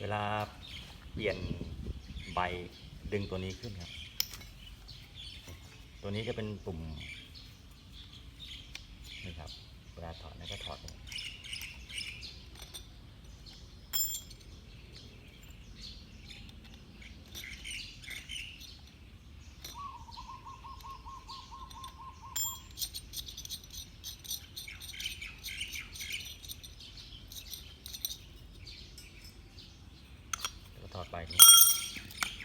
เวลาเปลี่ยนใบดึงตัวนี้ขึ้นครับ ตัวนี้จะเป็นปุ่มนี่ครับเวลาถอดนะก็ถอด อย่างนี้แล้วก็ถอดไป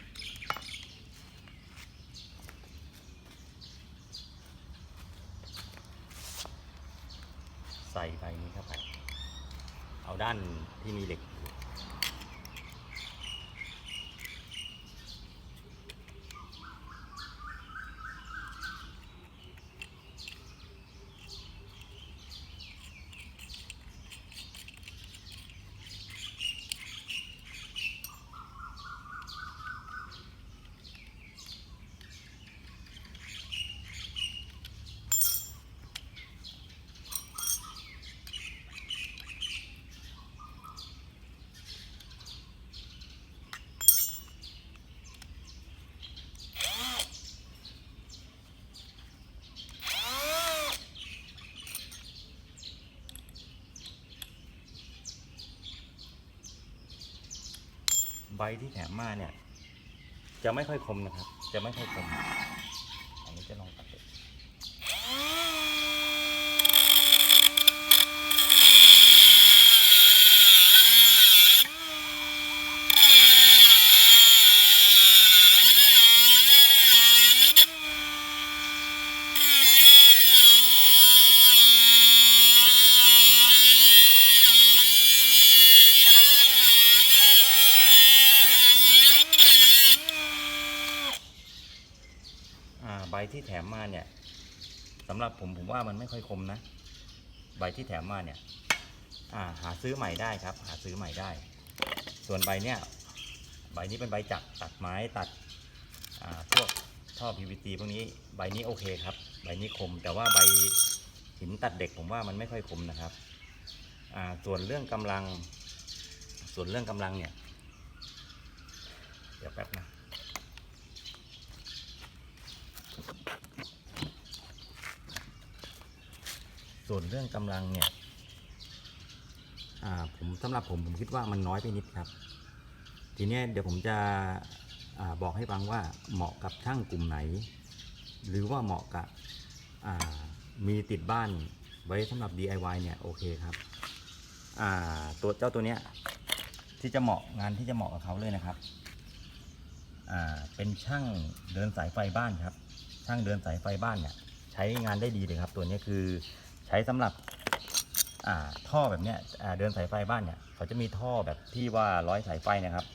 ใส่ใบนี้เข้าไป เอาด้านที่มีเหล็ก ใบ ที่แถมมาเนี่ย จะไม่ค่อยคมนะครับ จะไม่ค่อยคม อันนี้จะลองตัดดูอ่าใบ ที่แถมมาเนี่ยสำหรับผมผมว่ามันไม่ค่อยคมนะ ใบที่แถมมาเนี่ยอ่าหาซื้อใหม่ได้ครับ หาซื้อใหม่ได้ ส่วนใบเนี่ยใบนี้เป็นใบจักตัดไม้ตัดอ่าพวกท่อ PVC พวกนี้ใบนี้โอเคครับ ใบนี้คม แต่ว่าใบหินตัดเด็กผมว่ามันไม่ค่อยคมนะครับอ่าส่วนเรื่องกำลัง ส่วนเรื่องกำลังเนี่ย เดี๋ยวแป๊บนะ ส่วนเรื่องกำลังเนี่ยอ่าผมสำหรับผมผมคิดว่ามันน้อยไปนิดครับ ทีเนี้ยเดี๋ยวผมจะอาบอกให้ฟังว่าเหมาะกับช่างกลุ่มไหน หรือว่าเหมาะกับอ่ามีติดบ้านไว้สำหรับ DIY เนี่ยโอเคครับอ่าตัวเจ้าตัวเนี้ยที่จะเหมาะงานที่จะเหมาะกับเขาเลยนะครับ เป็นช่างเดินสายไฟบ้านครับ ช่างเดินสายไฟบ้านเนี่ยใช้งานได้ดีเลยครับ ตัวนี้คือใช้สำหรับท่อแบบเนี้ยเดินสายไฟบ้านเนี่ยเขาจะมีท่อแบบที่ว่าร้อยสายไฟนะครับ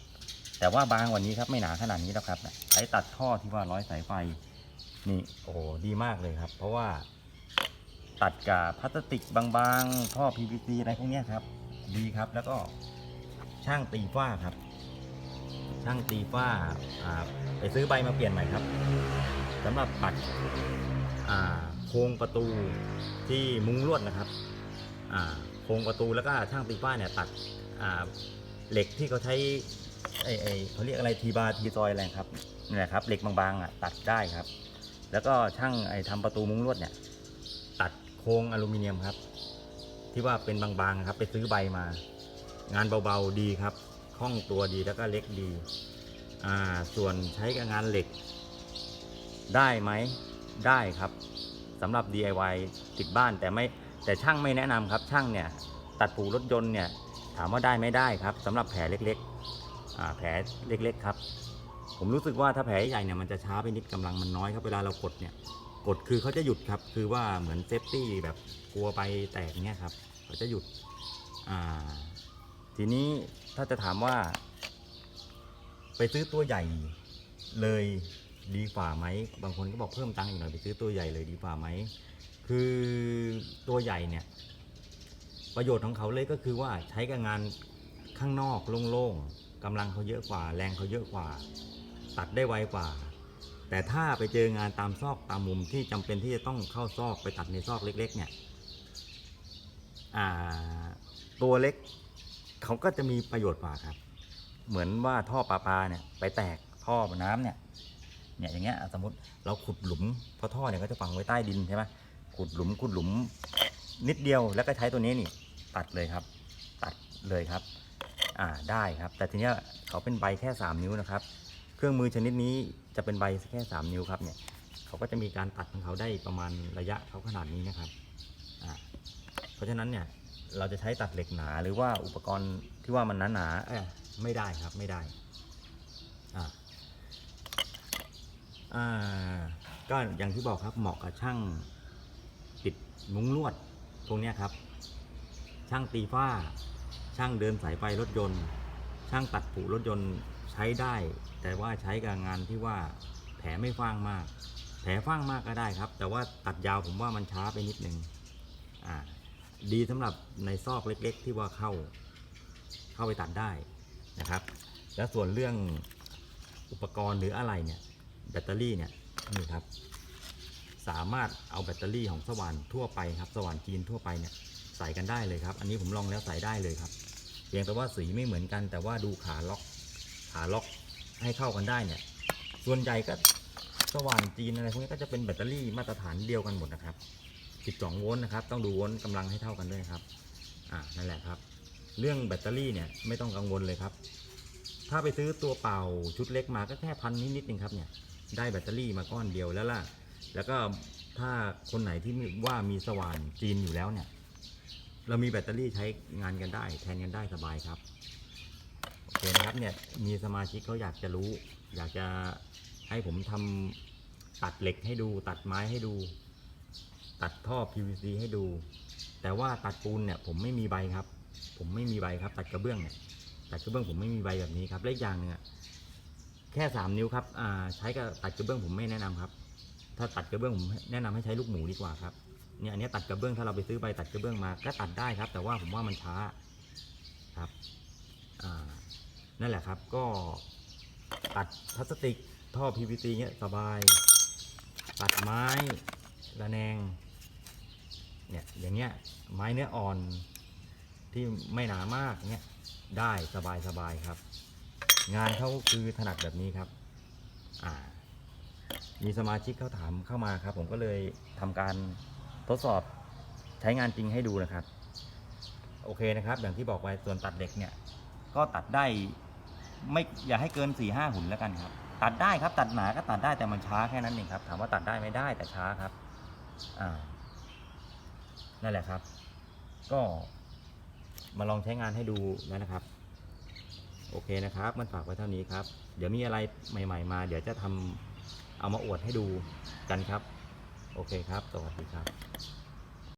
แต่ว่าบางวันนี้ครับไม่หนาขนาดนี้แล้วครับใช้ตัดท่อที่ว่าร้อยสายไฟนี่โอ้ดีมากเลยครับ เพราะว่าตัดกับพลาสติกบางๆ ท่อ PVC อะไรพวกนี้ครับ ดีครับแล้วก็ช่างตีฝ้าครับ ช่างตีฝ้าไปซื้อใบมาเปลี่ยนใหม่ครับสำหรับปัดโครงประตูที่มุ้งลวดนะครับโครงประตูแล้วก็ช่างตีฝ้าเนี่ยตัดเหล็กที่เขาใช้ไอไอเขาเรียกอะไรทีบาร์ทีซอยอะไรครับนี่แหละครับเหล็กบางๆอะตัดได้ครับ แล้วก็ช่างไอทำประตูมุ้งลวดเนี่ย ตัดโครงอลูมิเนียมครับ ที่ว่าเป็นบางๆครับ ไปซื้อใบมา งานเบาๆดีครับ คล่องตัวดีแล้วก็เล็กดีอ่าส่วนใช้กับงานเหล็ก ได้ไหมได้ครับสำหรับ DIY ติดบ้านแต่ไม่แต่ช่างไม่แนะนำครับช่างเนี่ยตัดปูรถยนต์เนี่ยถามว่าได้ไม่ได้ครับสำหรับแผลเล็กๆแผลเล็กๆครับ ผมรู้สึกว่าถ้าแผลใหญ่เนี่ยมันจะช้าไปนิดกำลังมันน้อยครับเวลาเรากดเนี่ยกดคือเขาจะหยุดครับ คือว่าเหมือนเซฟตี้แบบกลัวไปแตกเงี้ยครับเขาจะหยุดทีนี้ ถ้าจะถามว่า ไปซื้อตัวใหญ่เลยดีกว่าไหม บางคนก็บอกเพิ่มตังค์อีกหน่อยไปซื้อตัวใหญ่เลยดีกว่าไหม คือตัวใหญ่เนี่ย ประโยชน์ของเขาเลยก็คือว่าใช้กับงานข้างนอกโล่งๆกำลังเขาเยอะกว่า แรงเขาเยอะกว่า ตัดได้ไวกว่า แต่ถ้าไปเจองานตามซอกตามมุมที่จำเป็นที่จะต้องเข้าซอกไปตัดในซอกเล็ก ๆ เนี่ยตัวเล็ก เขาก็จะมีประโยชน์กว่าครับ เหมือนว่าท่อปลาปลาเนี่ย ไปแตกท่อน้ำเนี่ย เนี่ยอย่างเงี้ยสมมติเราขุดหลุมเพราะท่อเนี่ยก็จะฝังไว้ใต้ดินใช่ไหมขุดหลุมขุดหลุมนิดเดียวแล้วก็ใช้ตัวนี้นี่ ตัดเลยครับ ตัดเลยครับ อ่าได้ครับ แต่ทีเนี้ยเขาเป็นใบแค่ 3 นิ้วนะครับ เครื่องมือชนิดนี้จะเป็นใบแค่ 3 นิ้วครับเนี่ยเขาก็จะมีการตัดของเขาได้ประมาณระยะเขาขนาดนี้นะครับอ่าเพราะฉะนั้นเนี่ย เราจะใช้ตัดเหล็กหนาหรือว่าอุปกรณ์ที่ว่ามันหนาหนาๆเอ้ยไม่ได้ครับไม่ได้อ่าอ่าก็อย่างที่บอกครับเหมาะกับช่างติดมุ้งลวดพวกเนี้ยครับ ช่างตีฝ้า ช่างเดินสายไฟรถยนต์ ช่างตัดผูรถยนต์ใช้ได้ แต่ว่าใช้กับงานที่ว่าแผลไม่ฟ้างมาก แผลฟ้างมากก็ได้ครับ แต่ว่าตัดยาวผมว่ามันช้าไปนิดนึงอ่า ดีสำหรับในซอกเล็ก ๆ ที่ว่าเข้าเข้าไปตัดได้นะครับ แล้วส่วนเรื่องอุปกรณ์หรืออะไรเนี่ยแบตเตอรี่เนี่ยนี่ครับ สามารถเอาแบตเตอรี่ของสว่านทั่วไปครับสว่านจีนทั่วไปเนี่ยใส่กันได้เลยครับ อันนี้ผมลองแล้วใส่ได้เลยครับเพียงแต่ว่าสีไม่เหมือนกัน แต่ว่าดูขาล็อกขาล็อกให้เข้ากันได้เนี่ย ส่วนใหญ่ก็สว่านจีนอะไรพวกนี้ก็จะเป็นแบตเตอรี่มาตรฐานเดียวกันหมดนะครับ 12 โวลต์นะครับ ต้องดูโวลต์กำลังให้เท่ากันด้วยครับ อ่า นั่นแหละครับ เรื่องแบตเตอรี่เนี่ยไม่ต้องกังวลเลยครับ ถ้าไปซื้อตัวเป่าชุดเล็กมาก็แค่พันนิดๆเองครับเนี่ย ได้แบตเตอรี่มาก้อนเดียวแล้วล่ะ แล้วก็ถ้าคนไหนที่ว่ามีสว่านจีนอยู่แล้วเนี่ย เรามีแบตเตอรี่ใช้งานกันได้ แทนกันได้สบายครับโอเคนะครับเนี่ย มีสมาชิกเขาอยากจะรู้ อยากจะให้ผมทำตัดเหล็กให้ดูตัดไม้ให้ดู ตัดท่อ PVC ให้ดู แต่ว่าตัดปูนเนี่ยผมไม่มีใบครับ ผมไม่มีใบครับ ตัดกระเบื้องเนี่ยตัดกระเบื้องผมไม่มีใบแบบนี้ครับและอย่างหนึงแค่สามนิ้วครับใช้กับตัดกระเบื้องผมไม่แนะนำครับ ถ้าตัดกระเบื้องผมแนะนำให้ใช้ลูกหมูดีกว่าครับเนี่ยอันนี้ตัดกระเบื้องถ้าเราไปซื้อใบตัดกระเบื้องมา ก็ตัดได้ครับ แต่ว่าผมว่ามันช้าครับนั่นแหละครับก็ตัดพลาสติกท่อ PVC เนี้ยสบาย ตัดไม้ระแนง เนี่ยอย่างเงี้ยไม้เนื้ออ่อนที่ไม่หนามากเนี้ยได้สบายสบายครับ งานเขาคือถนัดแบบนี้ครับอ่ามีสมาชิกเขาถามเข้ามาครับ ผมก็เลยทำการทดสอบใช้งานจริงให้ดูนะครับ โอเคนะครับ อย่างที่บอกไว้ส่วนตัดเหล็กเนี่ย ก็ตัดได้ไม่อย่าให้เกิน4ี่ห้าหุ่นแล้วกันครับ ตัดได้ครับตัดหนาก็ตัดได้แต่มันช้าแค่นั้นเองครับ ถามว่าตัดได้ไม่ได้แต่ช้าครับอ่า นั่นแหละครับ ก็มาลองใช้งานให้ดูนะครับ โอเคนะครับ มันฝากไว้เท่านี้ครับ เดี๋ยวมีอะไรใหม่ ๆ มา เดี๋ยวจะทำเอามาอวดให้ดูกันครับ โอเคครับ สวัสดีครับ